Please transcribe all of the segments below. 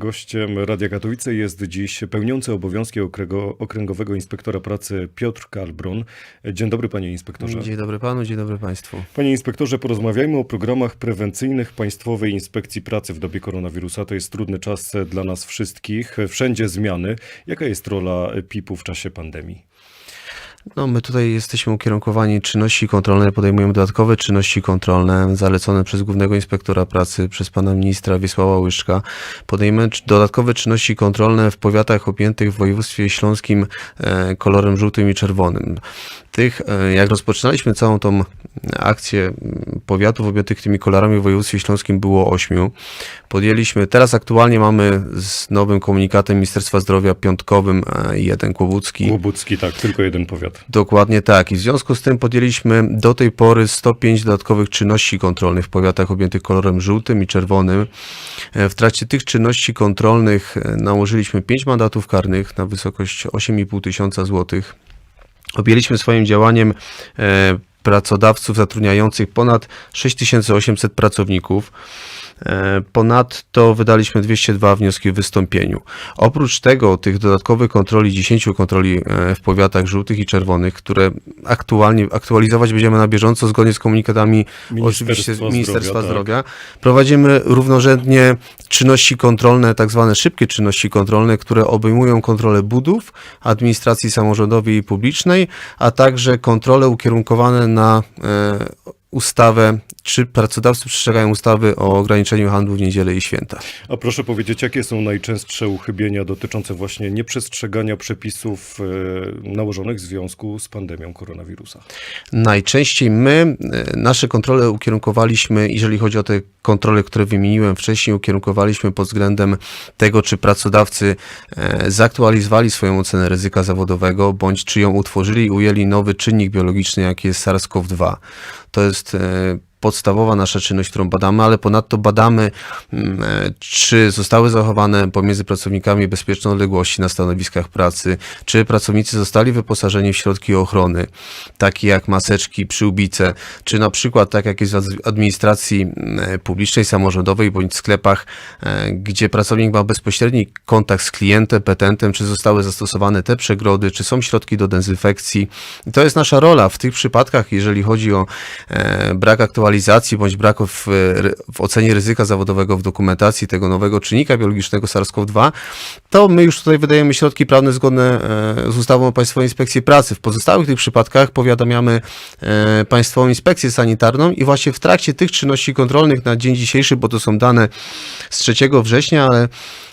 Gościem Radia Katowice jest dziś pełniący obowiązki okręgo, okręgowego inspektora pracy Piotr Kalbron. Dzień dobry panie inspektorze. Dzień dobry panu, dzień dobry państwu. Panie inspektorze, porozmawiajmy o programach prewencyjnych Państwowej Inspekcji Pracy w dobie koronawirusa. To jest trudny czas dla nas wszystkich. Wszędzie zmiany. Jaka jest rola PIP-u w czasie pandemii? No, my tutaj jesteśmy ukierunkowani czynności kontrolne, podejmujemy dodatkowe czynności kontrolne zalecone przez Głównego Inspektora Pracy, przez pana ministra Wiesława Łyżka. Podejmujemy dodatkowe czynności kontrolne w powiatach objętych w województwie śląskim e, kolorem żółtym i czerwonym. Tych, e, jak rozpoczynaliśmy całą tą akcję powiatów objętych tymi kolorami w województwie śląskim było ośmiu. Podjęliśmy, teraz aktualnie mamy z nowym komunikatem Ministerstwa Zdrowia piątkowym e, jeden kłobucki. Łobucki, tak, tylko jeden powiat. Dokładnie tak. I w związku z tym podjęliśmy do tej pory 105 dodatkowych czynności kontrolnych w powiatach objętych kolorem żółtym i czerwonym. E, W trakcie tych czynności kontrolnych e, nałożyliśmy 5 mandatów karnych na wysokość 8,5 tysiąca złotych. Objęliśmy swoim działaniem e, pracodawców zatrudniających ponad 6800 pracowników. E, Ponadto wydaliśmy 202 wnioski w wystąpieniu. Oprócz tego, tych dodatkowych kontroli, 10 kontroli e, w powiatach żółtych i czerwonych, które aktualnie aktualizować będziemy na bieżąco zgodnie z komunikatami oczywiście Ministerstwa Zdrowia, Zdrowia. tak. Prowadzimy równorzędnie czynności kontrolne, tak zwane szybkie czynności kontrolne, które obejmują kontrolę budów, administracji samorządowej i publicznej, a także kontrole ukierunkowane na e, ustawę, czy pracodawcy przestrzegają ustawy o ograniczeniu handlu w niedzielę i święta. A proszę powiedzieć, jakie są najczęstsze uchybienia dotyczące właśnie nieprzestrzegania przepisów e, nałożonych w związku z pandemią koronawirusa? Najczęściej my e, nasze kontrole ukierunkowaliśmy, jeżeli chodzi o te kontrole, które wymieniłem wcześniej, ukierunkowaliśmy pod względem tego, czy pracodawcy e, zaktualizowali swoją ocenę ryzyka zawodowego, bądź czy ją utworzyli i ujęli nowy czynnik biologiczny, jaki jest SARS-CoV-2. To jest just podstawowa nasza czynność, którą badamy, ale ponadto badamy, mm, e, czy zostały zachowane pomiędzy pracownikami bezpieczne odległości na stanowiskach pracy, czy pracownicy zostali wyposażeni w środki ochrony, takie jak maseczki, przyłbice, czy na przykład, tak jak jest w ad- administracji mm, publicznej, samorządowej bądź sklepach, e, gdzie pracownik ma bezpośredni kontakt z klientem, petentem, czy zostały zastosowane te przegrody, czy są środki do dezynfekcji. I to jest nasza rola w tych przypadkach, jeżeli chodzi o e, brak aktualizacji bądź brak w, w ocenie ryzyka zawodowego w dokumentacji tego nowego czynnika biologicznego SARS-CoV-2, to my już tutaj wydajemy środki prawne zgodne e, z ustawą o Państwowej Inspekcji Pracy. W pozostałych tych przypadkach powiadamiamy e, Państwową Inspekcję Sanitarną i właśnie w trakcie tych czynności kontrolnych na dzień dzisiejszy, bo to są dane z 3 września, ale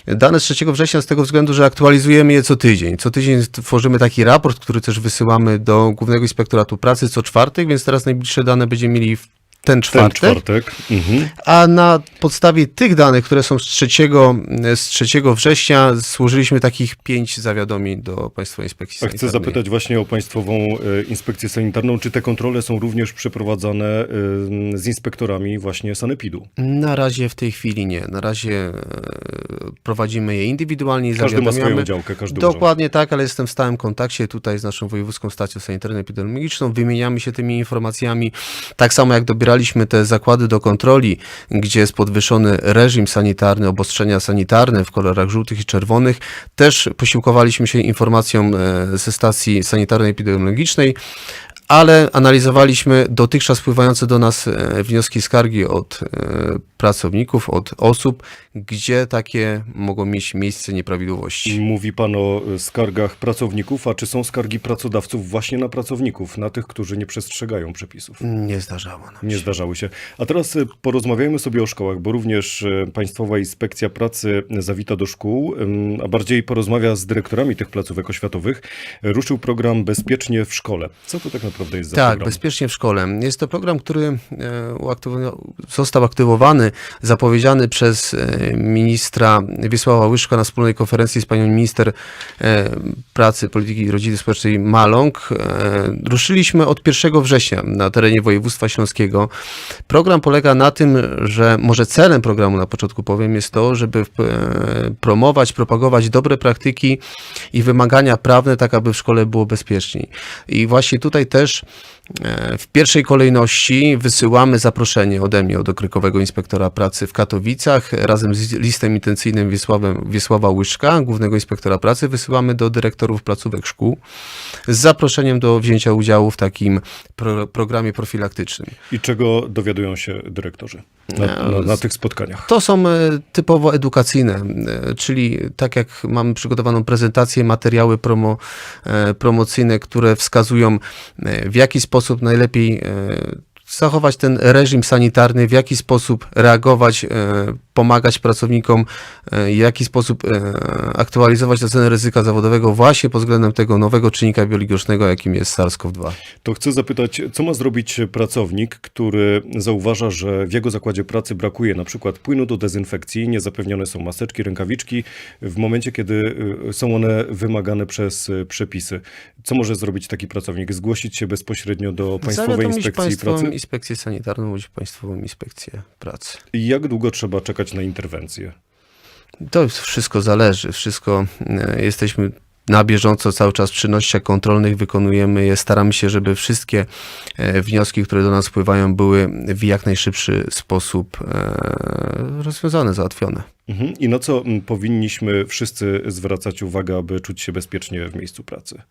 dane z 3 września z tego względu, że aktualizujemy je co tydzień. Co tydzień tworzymy taki raport, który też wysyłamy do Głównego Inspektoratu Pracy co czwartek, więc teraz najbliższe dane będziemy mieli w ten Ten czwartek. czwartek. Mhm. A na podstawie tych danych, które są z 3, z 3 września, złożyliśmy takich pięć zawiadomień do Państwowej Inspekcji Sanitarnej. chcę zapytać właśnie o Państwową e, Inspekcję Sanitarną. Czy te kontrole są również przeprowadzane e, z inspektorami właśnie Sanepidu? Na razie w tej chwili nie. Na razie e, prowadzimy je indywidualnie i Każdy ma swoją działkę, każdy urząd. Dokładnie tak, ale jestem w stałym kontakcie tutaj z naszą Wojewódzką Stacją Sanitarną Epidemiologiczną. Wymieniamy się tymi informacjami. Tak samo jak dobieraliśmy te zakłady do kontroli, gdzie jest podwyższony reżim sanitarny, obostrzenia sanitarne w kolorach żółtych i czerwonych, też posiłkowaliśmy się informacją e, ze stacji sanitarnej epidemiologicznej. Ale analizowaliśmy dotychczas wpływające do nas e, wnioski skargi od e, pracowników, od osób, gdzie takie mogą mieć miejsce nieprawidłowości. Mówi Pan o e, skargach pracowników, a czy są skargi pracodawców właśnie na pracowników, na tych, którzy nie przestrzegają przepisów? Nie zdarzało nam Nie się. zdarzały się. A teraz porozmawiajmy sobie o szkołach, bo również Państwowa Inspekcja Pracy zawita do szkół, a bardziej porozmawia z dyrektorami tych placówek oświatowych. Ruszył program Bezpiecznie w szkole. Co to tak naprawdę jest za Tak, program? bezpiecznie w szkole. Jest to program, który e, został aktywowany, zapowiedziany przez e, ministra Wiesława Łyżka na wspólnej konferencji z panią minister e, pracy, polityki i rodziny społecznej Maląg. Ruszyliśmy od 1 września na terenie województwa śląskiego. Program polega na tym, że może celem programu na początku powiem jest to, żeby promować, propagować dobre praktyki i wymagania prawne, tak aby w szkole było bezpieczniej. I właśnie tutaj też też e, w pierwszej kolejności wysyłamy zaproszenie ode mnie od okręgowego inspektora pracy w Katowicach razem z listem intencyjnym Wiesławem, Wiesława Łyżka, głównego inspektora pracy, wysyłamy do dyrektorów placówek szkół z zaproszeniem do wzięcia udziału w takim pro, programie profilaktycznym. I czego dowiadują się dyrektorzy na, na, na tych spotkaniach? To są e, typowo edukacyjne, e, czyli tak jak mamy przygotowaną prezentację, materiały promo, e, promocyjne, które wskazują w jaki sposób najlepiej zachować ten reżim sanitarny, w jaki sposób reagować, e, pomagać pracownikom, e, w jaki sposób e, aktualizować ocenę ryzyka zawodowego właśnie pod względem tego nowego czynnika biologicznego, jakim jest SARS-CoV-2. To chcę zapytać, co ma zrobić pracownik, który zauważa, że w jego zakładzie pracy brakuje na przykład płynu do dezynfekcji, niezapewnione są maseczki, rękawiczki, w momencie, kiedy są one wymagane przez przepisy. Co może zrobić taki pracownik? Zgłosić się bezpośrednio do Państwowej Zawiadomić Inspekcji Pracy? Inspekcję Sanitarną bądź Państwową Inspekcję Pracy. I jak długo trzeba czekać na interwencję? To wszystko zależy. Wszystko e, jesteśmy na bieżąco cały czas w czynnościach kontrolnych wykonujemy je. Staramy się, żeby wszystkie e, wnioski, które do nas wpływają, były w jak najszybszy sposób e, rozwiązane, załatwione. Mhm. I na co mm, powinniśmy wszyscy zwracać uwagę, aby czuć się bezpiecznie w miejscu pracy?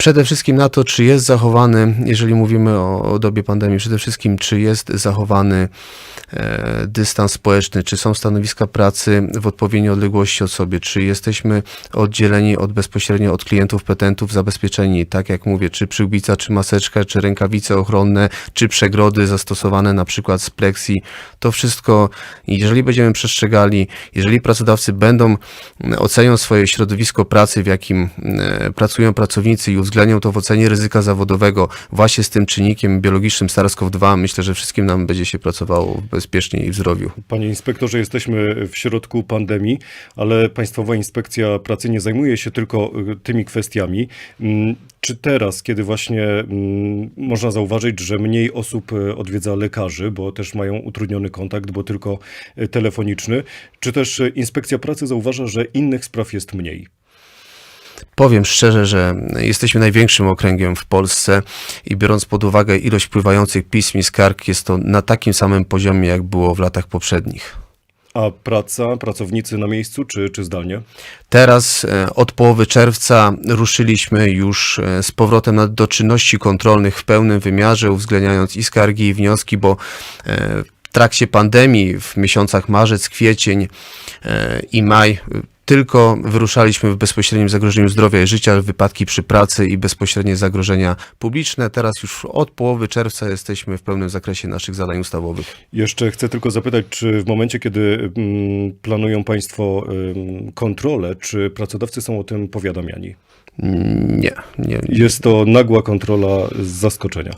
Przede wszystkim na to, czy jest zachowany, jeżeli mówimy o, o dobie pandemii, przede wszystkim, czy jest zachowany e, dystans społeczny, czy są stanowiska pracy w odpowiedniej odległości od sobie, czy jesteśmy oddzieleni od bezpośrednio od klientów, petentów, zabezpieczeni, tak jak mówię, czy przyłbica, czy maseczka, czy rękawice ochronne, czy przegrody zastosowane na przykład z pleksji. To wszystko, jeżeli będziemy przestrzegali, jeżeli pracodawcy będą ocenią swoje środowisko pracy, w jakim e, pracują pracownicy i uwzględnią to w ocenie ryzyka zawodowego właśnie z tym czynnikiem biologicznym SARS-CoV-2, myślę, że wszystkim nam będzie się pracowało bezpiecznie i w zdrowiu. Panie inspektorze, jesteśmy w środku pandemii, ale Państwowa Inspekcja Pracy nie zajmuje się tylko y, tymi kwestiami. Mm, Czy teraz, kiedy właśnie mm, można zauważyć, że mniej osób y, odwiedza lekarzy, bo też mają utrudniony kontakt, bo tylko y, telefoniczny, czy też Inspekcja Pracy zauważa, że innych spraw jest mniej? Powiem szczerze, że jesteśmy największym okręgiem w Polsce i biorąc pod uwagę ilość wpływających pism i skarg, jest to na takim samym poziomie, jak było w latach poprzednich. A praca, pracownicy na miejscu, czy, czy zdalnie? Teraz e, od połowy czerwca ruszyliśmy już e, z powrotem do czynności kontrolnych w pełnym wymiarze, uwzględniając i skargi, i wnioski, bo e, w trakcie pandemii w miesiącach marzec, kwiecień i maj tylko wyruszaliśmy w bezpośrednim zagrożeniu zdrowia i życia, wypadki przy pracy i bezpośrednie zagrożenia publiczne. Teraz już od połowy czerwca jesteśmy w pełnym zakresie naszych zadań ustawowych. Jeszcze chcę tylko zapytać, czy w momencie, kiedy mm, planują Państwo kontrolę, czy pracodawcy są o tym powiadamiani? Nie, nie. Jest to nagła kontrola z zaskoczenia.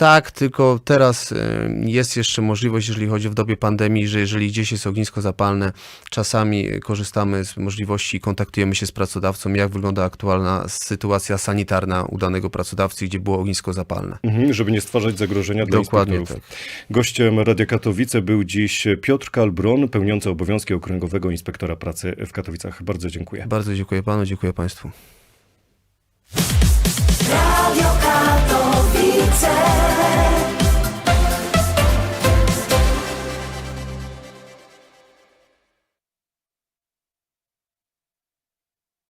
Tak, tylko teraz y, jest jeszcze możliwość, jeżeli chodzi w dobie pandemii, że jeżeli gdzieś jest ognisko zapalne, czasami korzystamy z możliwości i kontaktujemy się z pracodawcą, jak wygląda aktualna sytuacja sanitarna u danego pracodawcy, gdzie było ognisko zapalne. Mhm, żeby nie stwarzać zagrożenia dla Dokładnie inspektorów. tak. Gościem Radia Katowice był dziś Piotr Kalbron, pełniący obowiązki Okręgowego Inspektora Pracy w Katowicach. Bardzo dziękuję. Bardzo dziękuję panu, dziękuję państwu. Radio Peter.